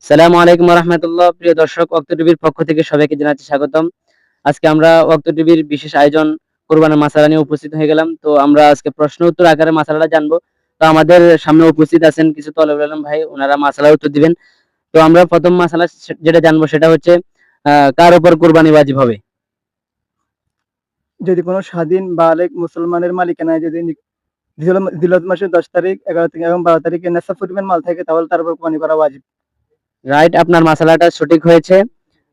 সালামু আলাইকুম রহমতুল্লাহ। প্রিয় দর্শক অক্ত টিভির পক্ষ থেকে সবাইকে জানাচ্ছি স্বাগতম। আজকে আমরা অক্ত টিভির বিশেষ আয়োজন কোরবানের মাসালা নিয়ে উপস্থিত হয়ে গেলাম। তো আমরা আজকে প্রশ্ন উত্তর আকারে মাসালাটা জানব। তো আমাদের সামনে উপস্থিত আছেন কিছু তলব আলম ভাই, ওনারা মাসালার উত্তর দিবেন। তো আমরা প্রথম মাসালা যেটা জানব সেটা হচ্ছে কার উপর কোরবানি ওয়াজিব হবে? যদি কোনো স্বাধীন বালেক মুসলমানের মালিকানায় যদি নি- মাসের দশ তারিখ, এগারো তারিখ এবং বারো তারিখে নেশা পরিমাণ মাল থাকে, তাহলে তার উপর কোরবানি করা ওয়াজিব। রাইট আপনার মাসালাটা সঠিক হয়েছে।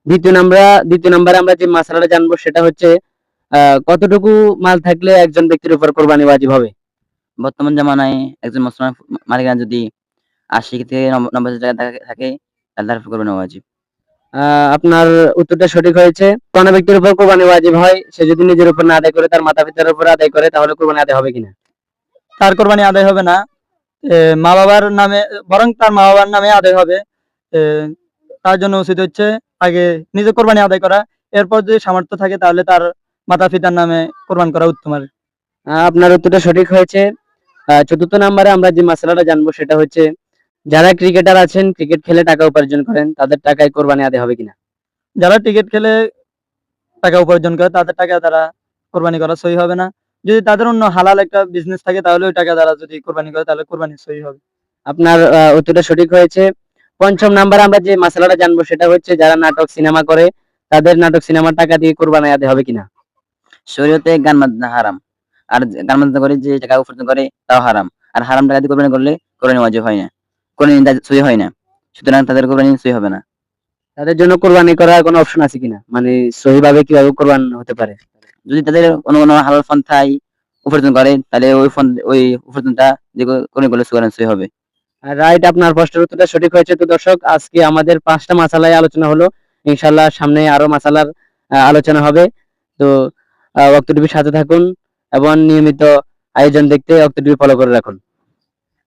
দ্বিতীয় নাম্বার দ্বিতীয় নাম্বারে আমরা যে মাসালাটা জানব সেটা হচ্ছে কতটুকু মাল থাকলে একজন ব্যক্তির উপর কোরবানি ওয়াজিব হবে? বর্তমান জামানায় একজন মুসলমান মালিকানা যদি আশি থেকে নব- নব্বই টাকা থাকে- তাহলে তার করবেন ওয়াজিব। আহ, আপনার উত্তরটা সঠিক হয়েছে। কোন ব্যক্তির উপর কোরবানি ওয়াজিব হয় সে যদি নিজের উপর না আদায় করে তার মাতা পিতার উপর আদায় করে তাহলে কোরবানি আদায় হবে কিনা? তার কোরবানি আদায় হবে না। মা বাবার নামে বরং তার মা বাবার নামে আদায় হবে। তার জন্য উচিত হচ্ছে আগে নিজে কোরবানি আদায় করা। এরপর যদি সামর্থ্য থাকে তাহলে তার মাতা পিতার নামে কোরবান করা উত্তম আর আপনার উত্তরটা সঠিক হয়েছে। চতুর্থ নাম্বারে আমরা যে মশলাটা জানব সেটা হচ্ছে যারা ক্রিকেটার আছেন ক্রিকেট খেলে টাকা উপার্জন করেন তাদের টাকায় কোরবানি আদায় হবে কিনা? যারা টিকিট খেলে টাকা উপার্জন করে তাদের টাকা তারা কোরবানি করা সহি হবে না। যদি তাদের অন্য হালাল একটা বিজনেস থাকে তাহলে ওই টাকা তারা যদি কোরবানি করে তাহলে কোরবানি সহি হবে। আপনার উত্তরটা সঠিক হয়েছে। পঞ্চম নাম্বারে আমরা যে মশলাটা জানব সেটা হচ্ছে যারা নাটক সিনেমা করে তাদের নাটক সিনেমার টাকা দিয়ে কোরবানি আদায় হবে কিনা? শরীয়তে গান বাজনা হারাম। আর গান বাজনা করে যে টাকা উপার্জন করে তাও হারাম। আর হারাম টাকা দিয়ে কোরবানি করলে কোরবানি ওয়াজিব হয় না। কোরবানি সই হয় না। সুতরাং তাদের কোরবানি সই হবে না। তাদের জন্য কোরবানি করার কোনো অপশন আছে কিনা? মানে সহিভাবে কীভাবে কোরবান হতে পারে? যদি তাদের কোনো কোনো হালাল পন্থায় উপার্জন করে তাহলে ওই ফোন ওই উপার্জনটা যে কোরবানি করলে কোরবানি সই হবে। রাইট আপনার প্রশ্নের উত্তরটা সঠিক হয়েছে তো দর্শক, আজকে আমাদের পাঁচটা মাসালায় আলোচনা হলো। ইনশাল্লাহ সামনে আরও মাসালার আলোচনা হবে। তো অক্ট টিভির সাথে থাকুন এবং নিয়মিত আয়োজন দেখতে অক্টোটিভি ফলো করে রাখুন।